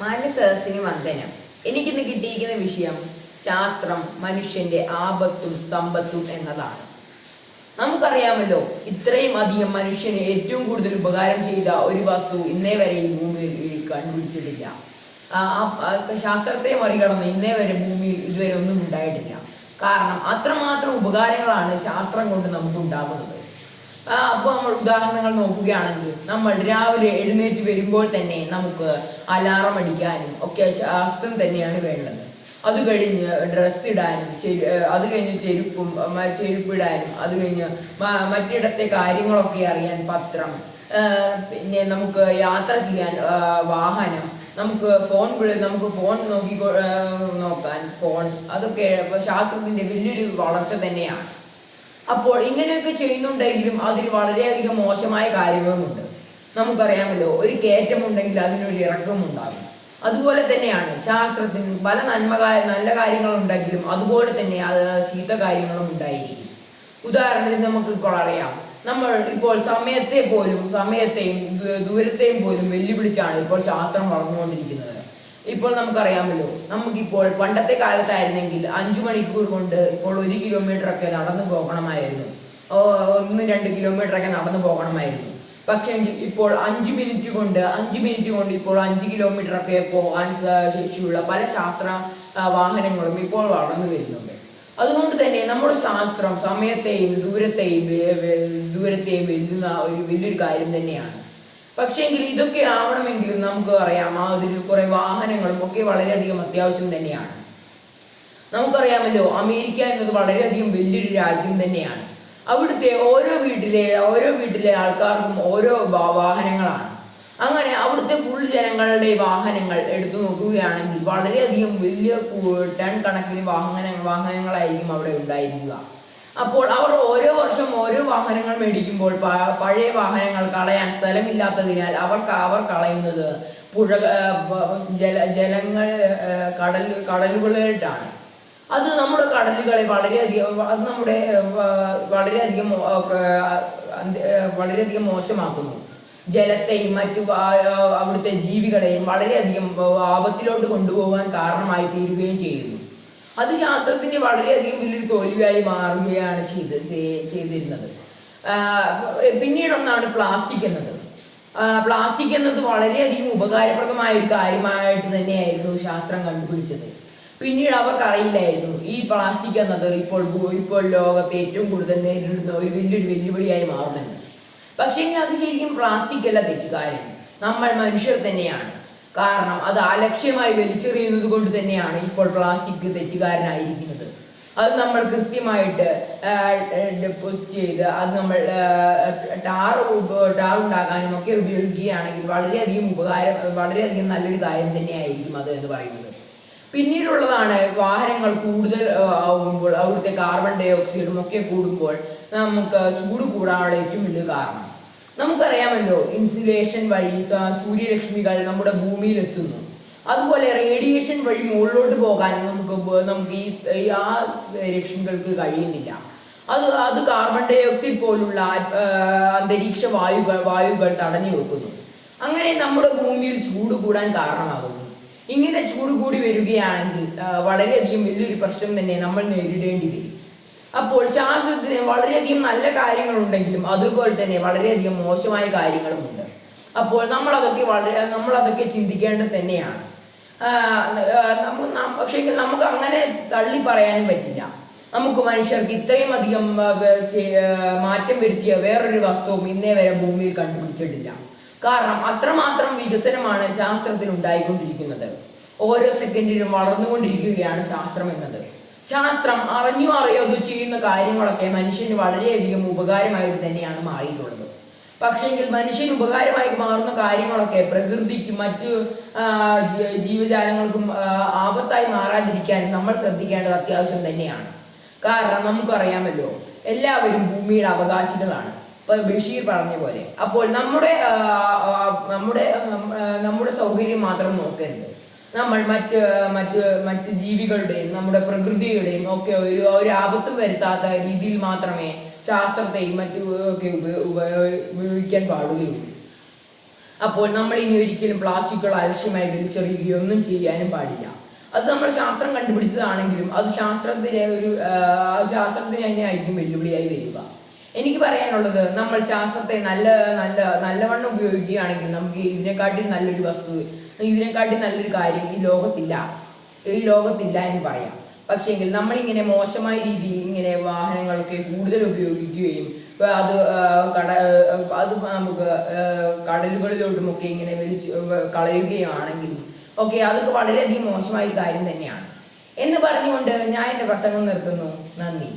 മാന്യസദസ്സിന് വന്ദനം. എനിക്കിന്ന് കിട്ടിയിരിക്കുന്ന വിഷയം ശാസ്ത്രം മനുഷ്യന്റെ ആപത്തും സമ്പത്തും എന്നതാണ്. നമുക്കറിയാമല്ലോ ഇത്രയും അധികം മനുഷ്യന് ഏറ്റവും കൂടുതൽ ഉപകാരം ചെയ്ത ഒരു വസ്തു ഇന്നേ വരെ ഈ ഭൂമിയിൽ കണ്ടുപിടിച്ചിട്ടില്ല. ശാസ്ത്രത്തെ മറികടന്ന് ഇന്നേ വരെ ഭൂമിയിൽ ഇതുവരെ ഒന്നും ഉണ്ടായിട്ടില്ല. കാരണം അത്രമാത്രം ഉപകാരങ്ങളാണ് ശാസ്ത്രം കൊണ്ട് നമുക്ക് ഉണ്ടാകുന്നത് അപ്പോൾ നമ്മൾ ഉദാഹരണങ്ങൾ നോക്കുകയാണെങ്കിൽ നമ്മൾ രാവിലെ എഴുന്നേറ്റ് വരുമ്പോൾ തന്നെ നമുക്ക് അലാറം അടിക്കാനും ഒക്കെ ശാസ്ത്രം തന്നെയാണ് വേണ്ടത്. അത് കഴിഞ്ഞ് ഡ്രസ്സ് ഇടാനും അത് കഴിഞ്ഞ് ചെരുപ്പും ചെരുപ്പ് ചെരുപ്പിടാനും അത് കഴിഞ്ഞ് മറ്റിടത്തെ കാര്യങ്ങളൊക്കെ അറിയാൻ പത്രം പിന്നെ നമുക്ക് യാത്ര ചെയ്യാൻ വാഹനം നമുക്ക് ഫോൺ നമുക്ക് ഫോൺ നോക്കി നോക്കാൻ ഫോൺ അതൊക്കെ ശാസ്ത്രത്തിന്റെ വലിയൊരു വളർച്ച തന്നെയാണ്. അപ്പോൾ ഇങ്ങനെയൊക്കെ ചെയ്യുന്നുണ്ടെങ്കിലും അതിന് വളരെയധികം മോശമായ കാര്യങ്ങളുമുണ്ട്. നമുക്കറിയാമല്ലോ ഒരു കയറ്റമുണ്ടെങ്കിൽ അതിനൊരു ഇറക്കം ഉണ്ടാകും അതുപോലെ തന്നെയാണ് ശാസ്ത്രത്തിന് പല നന്മ നല്ല കാര്യങ്ങളുണ്ടെങ്കിലും അതുപോലെ തന്നെ അത് ചീത്ത കാര്യങ്ങളും ഉണ്ടായിരിക്കും. ഉദാഹരണത്തിന് നമുക്ക് ഇപ്പോൾ അറിയാം നമ്മൾ ഇപ്പോൾ സമയത്തെ പോലും സമയത്തെയും ദൂരത്തെയും പോലും വെല്ലുവിളിച്ചാണ് ഇപ്പോൾ ശാസ്ത്രം വളർന്നുകൊണ്ടിരിക്കുന്നത്. ഇപ്പോൾ നമുക്കറിയാമല്ലോ നമുക്കിപ്പോൾ പണ്ടത്തെ കാലത്തായിരുന്നെങ്കിൽ അഞ്ചു മണിക്കൂർ കൊണ്ട് ഇപ്പോൾ ഒരു കിലോമീറ്റർ ഒക്കെ നടന്നു പോകണമായിരുന്നു. ഒന്ന് രണ്ട് കിലോമീറ്റർ ഒക്കെ നടന്നു പോകണമായിരുന്നു. പക്ഷേ ഇപ്പോൾ അഞ്ച് മിനിറ്റ് കൊണ്ട് അഞ്ച് മിനിറ്റ് കൊണ്ട് ഇപ്പോൾ അഞ്ച് കിലോമീറ്റർ ഒക്കെ പോകാൻ ശേഷിയുള്ള പല ശാസ്ത്ര വാഹനങ്ങളും ഇപ്പോൾ വളർന്നു വരുന്നുണ്ട്. അതുകൊണ്ട് തന്നെ നമ്മുടെ ശാസ്ത്രം സമയത്തെയും ദൂരത്തെയും ദൂരത്തെയും വെല്ലുന്ന ഒരു വലിയൊരു കാര്യം തന്നെയാണ്. പക്ഷേങ്കിൽ ഇതൊക്കെ ആവണമെങ്കിലും നമുക്ക് അറിയാം ആ ഒരു കുറെ വാഹനങ്ങളും ഒക്കെ വളരെയധികം അത്യാവശ്യം തന്നെയാണ്. നമുക്കറിയാമല്ലോ അമേരിക്ക എന്നത് വളരെയധികം വലിയൊരു രാജ്യം തന്നെയാണ്. അവിടുത്തെ ഓരോ വീട്ടിലെ ഓരോ വീട്ടിലെ ആൾക്കാർക്കും ഓരോ വാഹനങ്ങളാണ്. അങ്ങനെ അവിടുത്തെ ഫുൾ ജനങ്ങളുടെ വാഹനങ്ങൾ എടുത്തു നോക്കുകയാണെങ്കിൽ വളരെയധികം വലിയ ടൺ കണക്കിന് വാഹന വാഹനങ്ങളായിരിക്കും അവിടെ ഉണ്ടായിരിക്കുക. അപ്പോൾ അവർ ഓരോ വർഷം ഓരോ വാഹനങ്ങൾ മേടിക്കുമ്പോൾ പഴയ വാഹനങ്ങൾ കളയാൻ സ്ഥലമില്ലാത്തതിനാൽ അവർ ക- അവർ കളയുന്നത് പുഴ ജല ജലങ്ങൾ കടൽ കടലുകളായിട്ടാണ് അത് നമ്മുടെ കടലുകളെ വളരെയധികം അത് നമ്മുടെ വളരെയധികം വളരെയധികം മോശമാക്കുന്നു. ജലത്തെയും മറ്റു അവിടുത്തെ ജീവികളെയും വളരെയധികം ആപത്തിലോട്ട് കൊണ്ടുപോകാൻ കാരണമായി തീരുകയും ചെയ്യുന്നു. അത് ശാസ്ത്രത്തിന്റെ വളരെയധികം വലിയൊരു തോൽവിയായി മാറുകയാണ് ചെയ്ത് ചെയ്തിരുന്നത്. പിന്നീട് പിന്നീടൊന്നാണ് പ്ലാസ്റ്റിക് എന്നത്. പ്ലാസ്റ്റിക് എന്നത് വളരെയധികം ഉപകാരപ്രദമായ ഒരു കാര്യമായിട്ട് തന്നെയായിരുന്നു ശാസ്ത്രം കണ്ടുപിടിച്ചത്. പിന്നീട് അവർക്കറിയില്ലായിരുന്നു ഈ പ്ലാസ്റ്റിക് എന്നത് ഇപ്പോൾ ഇപ്പോൾ ലോകത്തെ ഏറ്റവും കൂടുതൽ നേരിടുന്ന ഒരു വലിയൊരു വെല്ലുവിളിയായി മാറുമെന്ന്. പക്ഷേ അത് ശരിക്കും പ്ലാസ്റ്റിക് അല്ല തെറ്റുകാരൻ നമ്മൾ മനുഷ്യർ തന്നെയാണ്. കാരണം അത് അലക്ഷ്യമായി വലിച്ചെറിയുന്നത് കൊണ്ട് തന്നെയാണ് ഇപ്പോൾ പ്ലാസ്റ്റിക് തെറ്റുകാരനായിരിക്കുന്നത്. അത് നമ്മൾ കൃത്യമായിട്ട് ഡെപ്പോസിറ്റ് ചെയ്ത് അത് നമ്മൾ ടാർ ടാർ ഉണ്ടാക്കാനും ഒക്കെ ഉപയോഗിക്കുകയാണെങ്കിൽ വളരെയധികം ഉപകാരം വളരെയധികം നല്ലൊരു കാര്യം തന്നെയായിരിക്കും അത് എന്ന് പറയുന്നത്. പിന്നീടുള്ളതാണ് വാഹനങ്ങൾ കൂടുതൽ ആവുമ്പോൾ അവിടുത്തെ കാർബൺ ഡൈ ഓക്സൈഡും ഒക്കെ കൂടുമ്പോൾ നമുക്ക് ചൂട് കൂടാനുള്ള ഏറ്റവും വലിയ കാരണം. നമുക്കറിയാമല്ലോ ഇൻസുലേഷൻ വഴി സൂര്യരശ്മികൾ നമ്മുടെ ഭൂമിയിൽ എത്തുന്നു അതുപോലെ റേഡിയേഷൻ വഴി മുകളിലോട്ട് പോകാൻ നമുക്ക് നമുക്ക് ഈ ആ രശ്മികൾക്ക് കഴിയുന്നില്ല. അത് അത് കാർബൺ ഡൈ ഓക്സൈഡ് പോലുള്ള അന്തരീക്ഷ വായുകൾ വായുകൾ തടഞ്ഞു വെക്കുന്നു. അങ്ങനെ നമ്മുടെ ഭൂമിയിൽ ചൂട് കൂടാൻ കാരണമാകുന്നു. ഇങ്ങനെ ചൂട് കൂടി വരികയാണെങ്കിൽ വളരെയധികം വലിയൊരു പ്രശ്നം തന്നെ നമ്മൾ നേരിടേണ്ടി വരും. അപ്പോൾ ശാസ്ത്രത്തിന് വളരെയധികം നല്ല കാര്യങ്ങളുണ്ടെങ്കിലും അതുപോലെ തന്നെ വളരെയധികം മോശമായ കാര്യങ്ങളുമുണ്ട്. അപ്പോൾ നമ്മൾ അതൊക്കെ വളരെ നമ്മൾ അതൊക്കെ ചിന്തിക്കേണ്ടത് തന്നെയാണ് പക്ഷേ നമുക്ക് അങ്ങനെ തള്ളി പറയാനും പറ്റില്ല. നമുക്ക് മനുഷ്യർക്ക് ഇത്രയും അധികം മാറ്റം വരുത്തിയ വേറൊരു വസ്തുവും ഇന്നേ വരെ ഭൂമിയിൽ കണ്ടുപിടിച്ചിട്ടില്ല. കാരണം അത്രമാത്രം വികസനമാണ് ശാസ്ത്രത്തിൽ ഉണ്ടായിക്കൊണ്ടിരിക്കുന്നത്. ഓരോ സെക്കൻഡിലും വളർന്നുകൊണ്ടിരിക്കുകയാണ് ശാസ്ത്രം എന്നത്. ശാസ്ത്രം അറിഞ്ഞോ അറിയാതോ ചെയ്യുന്ന കാര്യങ്ങളൊക്കെ മനുഷ്യന് വളരെയധികം ഉപകാരമായിട്ട് തന്നെയാണ് മാറിയിട്ടുള്ളത്. പക്ഷേങ്കിൽ മനുഷ്യന് ഉപകാരമായി മാറുന്ന കാര്യങ്ങളൊക്കെ പ്രകൃതിക്കും മറ്റു ജീവജാലങ്ങൾക്കും ആപത്തായി മാറാതിരിക്കാൻ നമ്മൾ ശ്രദ്ധിക്കേണ്ടത് അത്യാവശ്യം തന്നെയാണ്. കാരണം നമുക്കറിയാമല്ലോ എല്ലാവരും ഭൂമിയുടെ അവകാശികളാണ്. ഇപ്പൊ ബഷീർ പറഞ്ഞ പോലെ. അപ്പോൾ നമ്മുടെ നമ്മുടെ നമ്മുടെ സൗകര്യം മാത്രം നോക്കരുത്. നമ്മൾ മറ്റ് മറ്റ് മറ്റ് ജീവികളുടെയും നമ്മുടെ പ്രകൃതിയുടെയും ഒക്കെ ഒരു ഒരു ആപത്തും വരുത്താത്ത രീതിയിൽ മാത്രമേ ശാസ്ത്രത്തെയും മറ്റു ഒക്കെ ഉപ- ഉപ- ഉപയോഗിക്കാൻ പാടുകയുള്ളൂ. അപ്പോൾ നമ്മൾ ഇനി ഒരിക്കലും പ്ലാസ്റ്റിക്കുകൾ അലക്ഷ്യമായി വലിച്ചെറിയുകയോ ഒന്നും ചെയ്യാനും പാടില്ല. അത് നമ്മൾ ശാസ്ത്രം കണ്ടുപിടിച്ചതാണെങ്കിലും അത് ശാസ്ത്രത്തിന് ഒരു ശാസ്ത്രത്തിന് തന്നെയായിരിക്കും വെല്ലുവിളിയായി വരിക. എനിക്ക് പറയാനുള്ളത് നമ്മൾ ശാസ്ത്രത്തെ നല്ല നല്ല നല്ലവണ്ണം ഉപയോഗിക്കുകയാണെങ്കിൽ നമുക്ക് ഇതിനെക്കാട്ടി നല്ലൊരു വസ്തു ഇതിനെക്കാട്ടി നല്ലൊരു കാര്യം ഈ ലോകത്തില്ല. ഈ ലോകത്തില്ല എന്ന് പറയാം. പക്ഷേങ്കിൽ നമ്മളിങ്ങനെ മോശമായ രീതിയിൽ ഇങ്ങനെ വാഹനങ്ങളൊക്കെ കൂടുതൽ ഉപയോഗിക്കുകയും അത് കട അത് നമുക്ക് കടലുകളിലോട്ടുമൊക്കെ ഇങ്ങനെ വലിച്ച് കളയുകയാണെങ്കിൽ ഓക്കെ അതൊക്കെ വളരെയധികം മോശമായ കാര്യം തന്നെയാണ്. എന്ന് പറഞ്ഞുകൊണ്ട് ഞാൻ എന്റെ പ്രസംഗം നിർത്തുന്നു. നന്ദി.